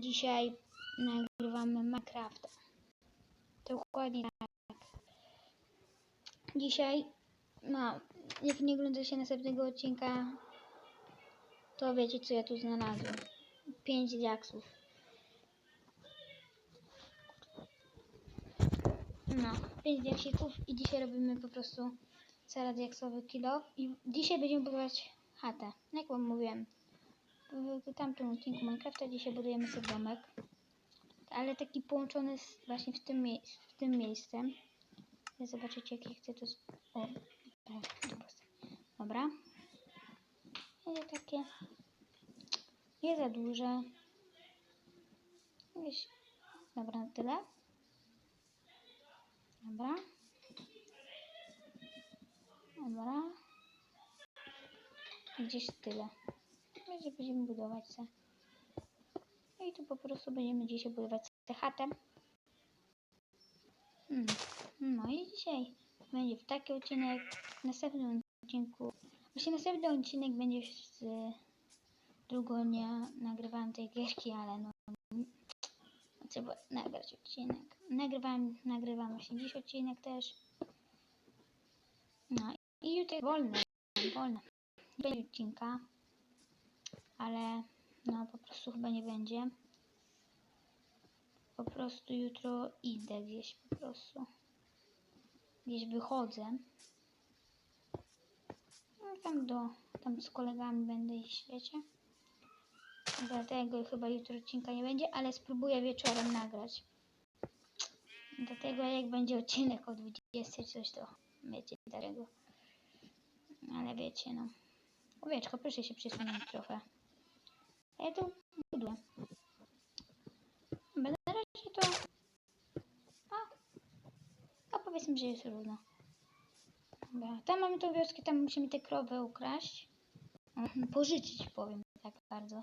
Dzisiaj nagrywamy Minecrafta. Dokładnie tak. Dzisiaj, no, jak nie oglądacie następnego odcinka, to wiecie co ja tu znalazłem. 5 diaksów. No, 5 diaksików i dzisiaj robimy po prostu cały diaksowy kilo i dzisiaj będziemy budować chatę. Jak wam mówiłem, w tamtym odcinku Minecrafta dzisiaj budujemy sobie domek, ale taki połączony z, właśnie w tym, mie- w tym miejscem. Zobaczycie jakie chcę z- O, tak, tu dobra. Będzie takie... Nie za duże. Gdzieś... Dobra, na tyle. Dobra. Dobra. Gdzieś tyle. Będzie będziemy budować se. No i tu po prostu będziemy dzisiaj budować tę chatę. Hmm. No i dzisiaj będzie taki odcinek. W następnym odcinku. Właśnie następny odcinek będzie z drugiego dnia nagrywałem tej gierki, ale no trzeba nagrać odcinek. Nagrywam, nagrywam właśnie dziś odcinek też. No i jutro wolne. Nie będzie odcinka, ale no po prostu chyba nie będzie. Po prostu jutro idę gdzieś po prostu. Gdzieś wychodzę. No, tam do, tam z kolegami będę iść, wiecie. Dlatego chyba jutro odcinka nie będzie, ale spróbuję wieczorem nagrać. Dlatego jak będzie odcinek o 20 coś to wiecie dlaczego. Ale wiecie no. Owieczko, proszę się przysłonić trochę. Ja tu buduję. Będę na razie to... A, a powiedzmy, że jest równo. Dobra. Tam mamy tą wioskę, tam musimy te krowy ukraść. Mhm, Pożyczyć powiem tak bardzo.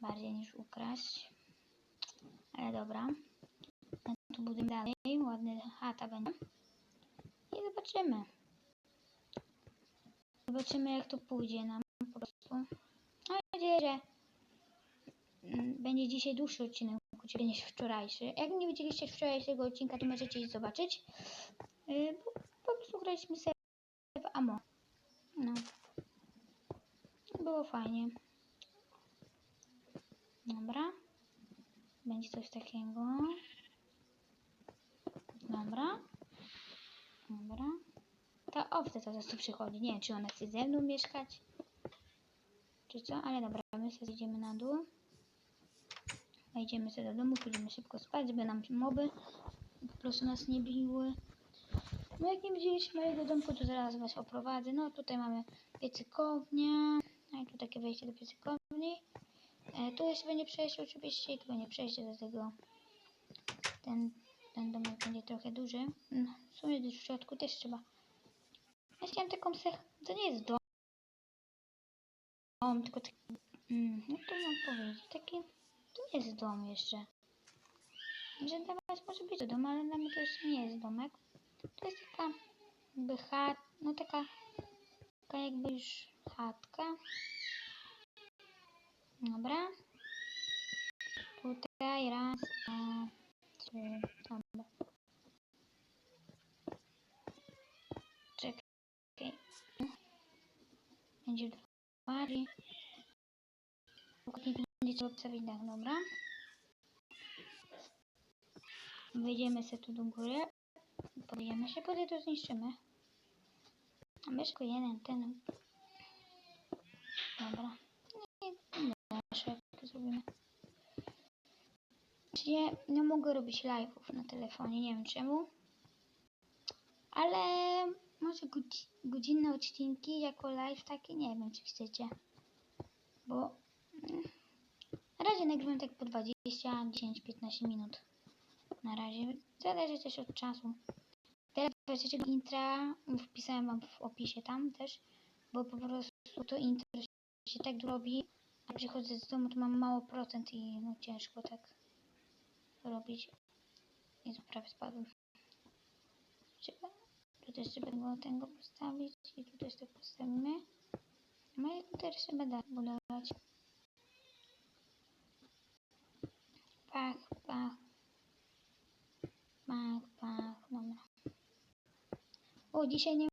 Bardziej niż ukraść. Ale dobra. Ja tu budujemy dalej. Ładny chata będzie. I zobaczymy. Zobaczymy jak to pójdzie nam po prostu. Mam nadzieję, że będzie dzisiaj dłuższy odcinek niż wczorajszy. Jak nie widzieliście wczorajszego odcinka, to możecie iść zobaczyć. Bo po prostu graliśmy sobie w Amo. No. Było fajnie. Dobra. Będzie coś takiego. Dobra. Dobra. Ta owca teraz tu przychodzi. Nie wiem, czy ona chce ze mną mieszkać. Czy co? Ale dobra, my sobie zjedziemy na dół. Wejdziemy sobie do domu, pójdziemy szybko spać, żeby nam moby po prostu nas nie biły. No jak nie widzieliście mojego domku, to zaraz was oprowadzę. No tutaj mamy piecykownię. No tu takie wejście do piecykowni. E, tu jeszcze będzie przejście oczywiście i tu będzie przejście do tego. Ten, ten domek będzie trochę duży. No, w sumie w środku też trzeba. Ja chciałam taką sech... To nie jest dom. Dom, tylko taki... Mm, no to mam powiedzieć. Taki... Nie jest dom jeszcze. Że dla was może być dom, ale dla mnie to jeszcze nie jest domek. To jest taka jakby chat... No taka... Taka jakby już chatka. Dobra. Tutaj raz, dwa, trzy, dobra. Czekaj. Będzie dwa, trzy. Trzeba obstawić dach, dobra. Wejdziemy sobie tu do góry. Podjemy się, potem to zniszczymy. A myszko jeden, ten. Dobra. Nasze zrobimy. Nie, nie mogę robić live'ów na telefonie, nie wiem czemu. Ale może godzi- godzinne odcinki jako live takie, nie wiem czy chcecie. Bo mm, na razie nagrywam tak po 20, 10, 15 minut. Na razie. Zależy też od czasu. Teraz wersję intra wpisałem wam w opisie tam też, bo po prostu to intro się tak robi, a przychodzę z domu, to mam mało procent i no ciężko tak robić. Jezu, prawie spadłem. Trzeba, tu też trzeba go tego postawić i tu też to postawimy. No i tu też trzeba dalej budować. Pach, pach. Pach, pach. Dobra. O, dzisiaj nie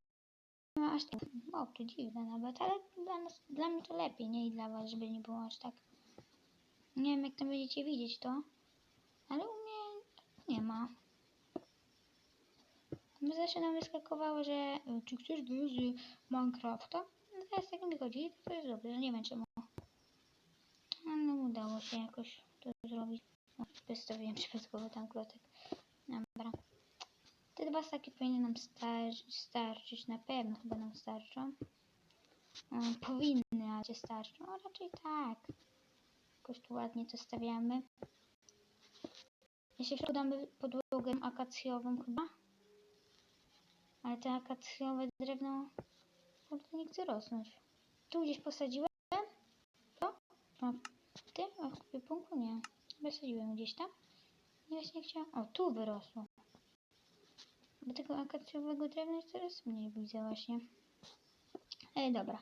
ma aż tak. O, to dziwne nawet, ale dla, nas, dla mnie to lepiej, nie i dla was, żeby nie było aż tak. Nie wiem, jak tam będziecie widzieć to, ale u mnie nie ma. No zawsze nam wyskakowało, że e, czy chcesz wyjść z Minecrafta? No teraz jak mi chodzi, to, to jest dobrze, nie wiem czemu. No udało się jakoś to zrobić. Wystawiłem przypadkowo tam klotek. Dobra. Te dwa staki powinny nam star starczyć, na pewno chyba nam starczą. Um, powinny, ale czy starczą? No raczej tak. Jakoś tu ładnie to stawiamy. Jeśli wszystko damy podłogę akacjową chyba. Ale te akacjowe drewno kurde nie chce rosnąć. Tu gdzieś posadziłem? To? A w tym? A w kwipunku? Nie. Wysadziłem gdzieś tam. I właśnie chciałam... O, tu wyrosło. Bo tego akacjowego drewna jest coraz mniej widzę właśnie. Ej, dobra.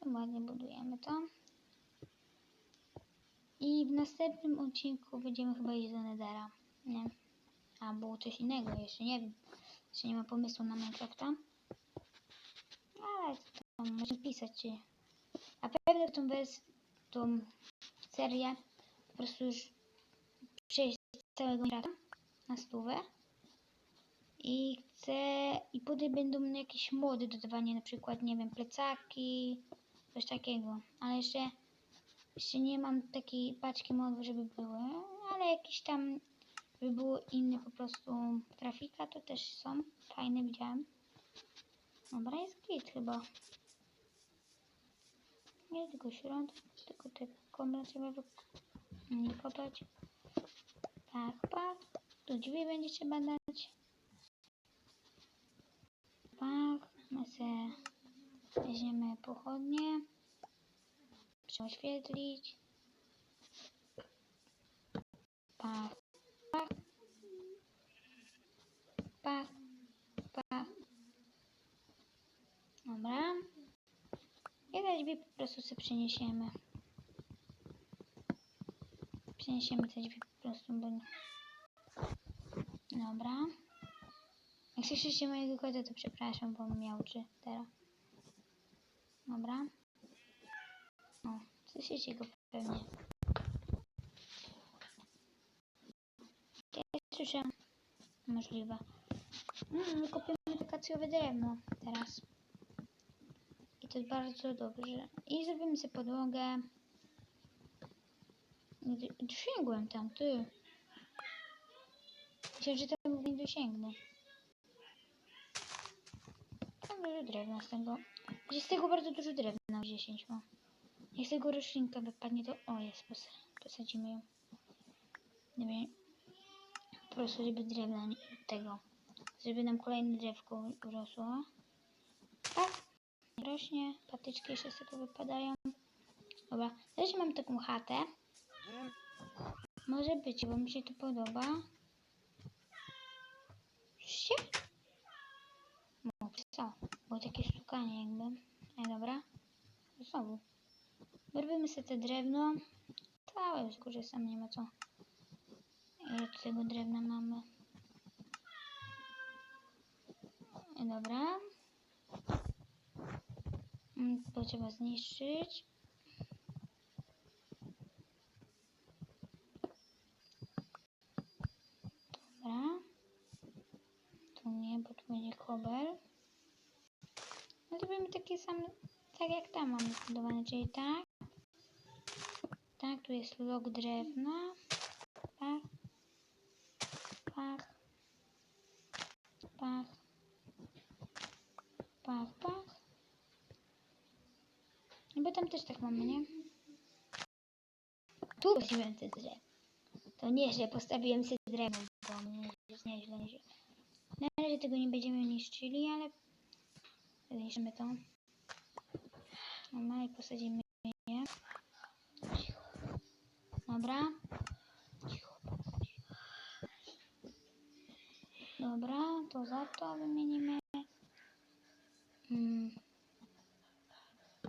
To ładnie budujemy to. I w następnym odcinku będziemy chyba iść do Nedera. Nie. Albo coś innego, jeszcze nie wiem. Jeszcze nie ma pomysłu na Minecrafta. Ale to tam możemy pisać. A pewnie tą wersję, tą serię po prostu już przejść całego Minecrafta na stówę. I chcę, i potem będą jakieś mody dodawanie, na przykład, nie wiem, plecaki, coś takiego. Ale jeszcze, jeszcze nie mam takiej paczki modów, żeby były, ale jakieś tam, żeby było inne po prostu trafika, to też są. Fajne widziałem. Dobra, jest git chyba. Nie tylko środek, tylko tego komra trzeba wyk- wykopać. Tak, pak. Tu drzwi będzie trzeba dać. Pach, my se weźmiemy pochodnie, przeoświetlić. Pach, pach, pach, pach. Dobra. I te drzwi po prostu sobie przeniesiemy. Przeniesiemy te drzwi po prostu, bo... nie- Dobra. Jak słyszycie mojego kota, to przepraszam, bo miałczy teraz. Dobra. O, słyszycie go pewnie. Ja słyszę. Możliwe. Mm, my kopiemy to kacjowe drewno teraz. I to jest bardzo dobrze. I zrobimy sobie podłogę. Dosięgłem tam, ty. Myślę, że to nie dosięgnę. Mam dużo drewna z tego. Z tego bardzo dużo drewna, 10 ma. Jak z tego roślinka wypadnie, to o jest, pos posadzimy ją. Nie wiem. Po prostu, żeby drewna tego. Żeby nam kolejne drzewko urosło. Tak. Rośnie, patyczki jeszcze z tego wypadają. Dobra, też mam taką chatę. Może być, bo mi się to podoba. Słyszycie? No, co? Było takie stukanie jakby. Ej, dobra. Znowu. Robimy sobie te drewno. Całe już korzystam, nie ma co. Ile tego drewna mamy? Ej, dobra. Mm, To trzeba zniszczyć. Dobra. Tu nie, bo tu będzie kobel. No to będziemy takie same, tak jak tam mamy zbudowane, czyli tak. Tak, tu jest log drewna. Tak. Pach. Pach. Pach, pach. No bo tam też tak mamy, nie? Tu postawiłem te drzewo. To nie, że postawiłem sobie drewno, nieźle, nieźle. Na razie tego nie będziemy niszczyli, ale zniszczymy to. I posadzimy je. Dobra. Dobra, to za to wymienimy. Mm.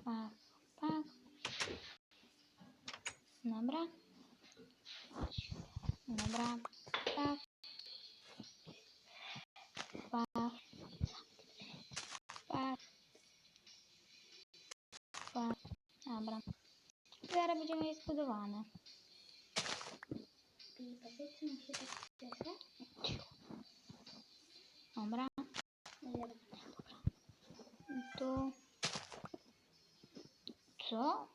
Pak, pak. Dobra. Dobra. Pach. Pach. Pach. Pach. Dobra. Zaraz będziemy je zbudowane. I powiedzmy mi się tak cieszę. Dobra. Ile Tu. Co?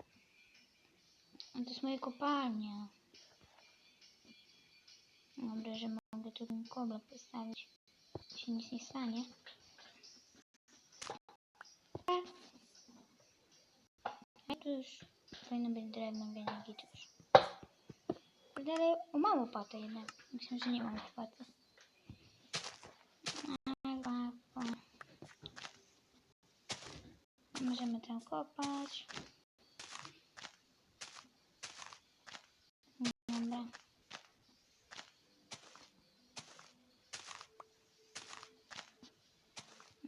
To jest moje kopalnia. Dobra, że mogę tu ten kobra postawić. Się nic nie stanie. A tu już powinno być drewno, więc git już. Dalej, o mam łopatę jednak. Myślę, że nie mam łopaty. Możemy tam kopać. Dobra.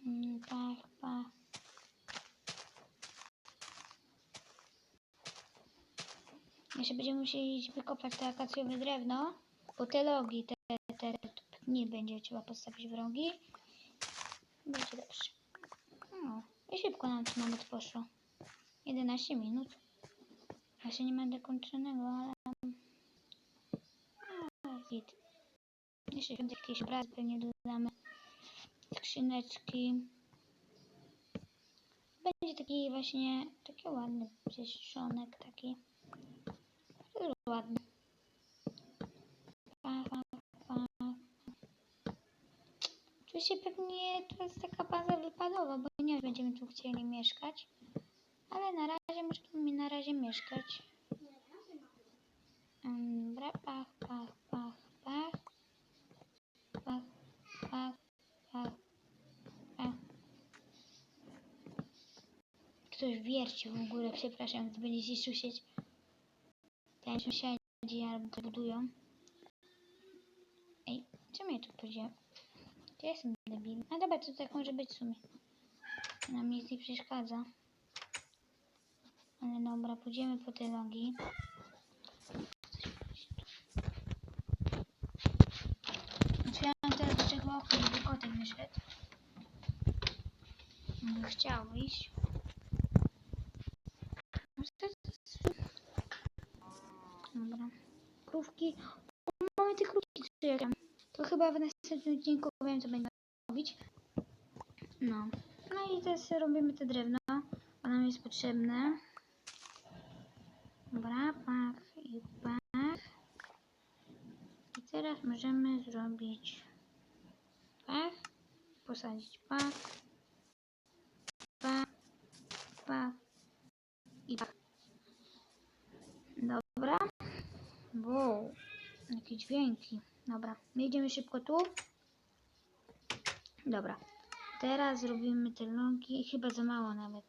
Mm, Pach, pach. Jeszcze będziemy musieli iść wykopać te akacjowe drewno, bo te logi, te, te, te nie będzie trzeba postawić w rogi. Będzie dobrze. No, i szybko nam to nawet poszło. 11 minut. Jeszcze nie będę kończonego, ale... A, git. Jeszcze jakiś obraz pewnie dodamy. Skrzyneczki. Będzie taki właśnie, taki ładny pieszczonek taki. Bardzo ładny. Pa, pa, pa. Oczywiście pewnie to jest taka baza wypadowa, bo nie będziemy tu chcieli mieszkać. Ale na razie możemy na razie mieszkać. Dobra, pach, pach, pach, pach. Pach, pach, pach, pach. Ktoś wierci w ogóle, przepraszam, gdy będziecie słyszeć. Sąsiedzi albo budują. Ej, czemu ja tu powiedziałem? Ja jestem debil. A dobra, to tak może być w sumie. Nam nic nie przeszkadza. Ale dobra, pójdziemy po te logi. Otwieram teraz jeszcze chyba okno, żeby kotek wyszedł. Chciał iść. No to jest- Dobra. Krówki. O, mamy te krówki, co ja. To chyba w następnym odcinku wiem, co będę robić. No. No i teraz robimy te drewno. Bo nam jest potrzebne. Dobra, pach i pach. I teraz możemy zrobić pach, posadzić pach, pach, pach i pach. Dobra. Wow, jakie dźwięki. Dobra, my idziemy szybko tu. Dobra. Teraz zrobimy te logi. Chyba za mało nawet.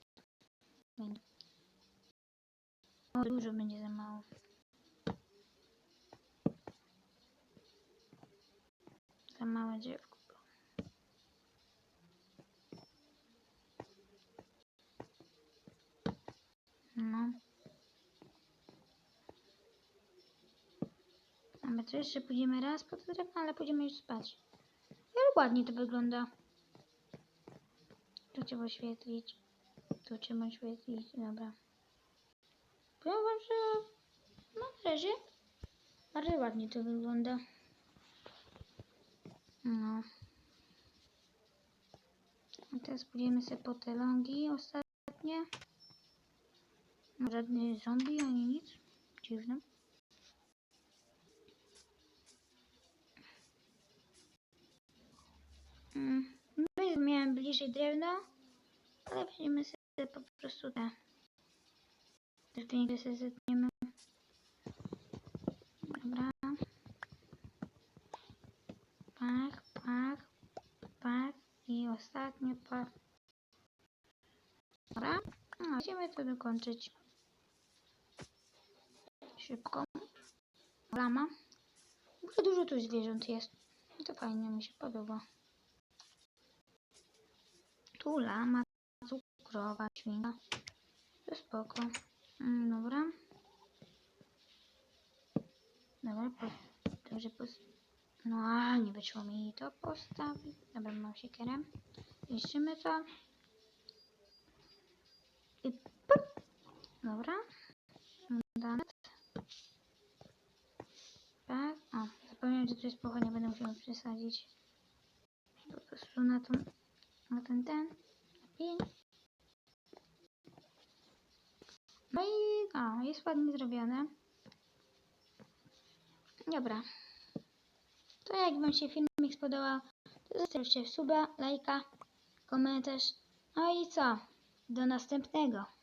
Będzie. O, dużo będzie za mało. Za małe drzewko. No. My to jeszcze pójdziemy raz po to drewno, ale pójdziemy już spać. Ale ładnie to wygląda. Tu trzeba oświetlić. Tu trzeba oświetlić. Dobra. Powiem że no na razie bardzo ładnie to wygląda. No. A teraz pójdziemy sobie po te longi ostatnie. No, Żadny zombie ani nic. Dziwne. My miałem bliżej drewno, ale weźmiemy sobie po prostu te. Piękne sobie zetniemy. Dobra. Pach, pach, pach i ostatnie pach. Dobra. No, będziemy to dokończyć. Szybko. Lama. Dużo tu zwierząt jest. To fajnie mi się podoba. Tu lama, cukrowa, świnka. To spoko. Mm, Dobra. Dobra, Dobrze, pos... No, a nie wyszło mi to postawić. Dobra, mam siekierę. Niszczymy to. I pup. Dobra. Dane. Tak. O, zapomniałem, że tu jest pochodnia, będę musiał przesadzić. Po prostu na tą, na ten, ten. I... No i, o, jest ładnie zrobione. Dobra. To jak Wam się filmik spodobał, to zostawcie suba, lajka, komentarz. No i co? Do następnego.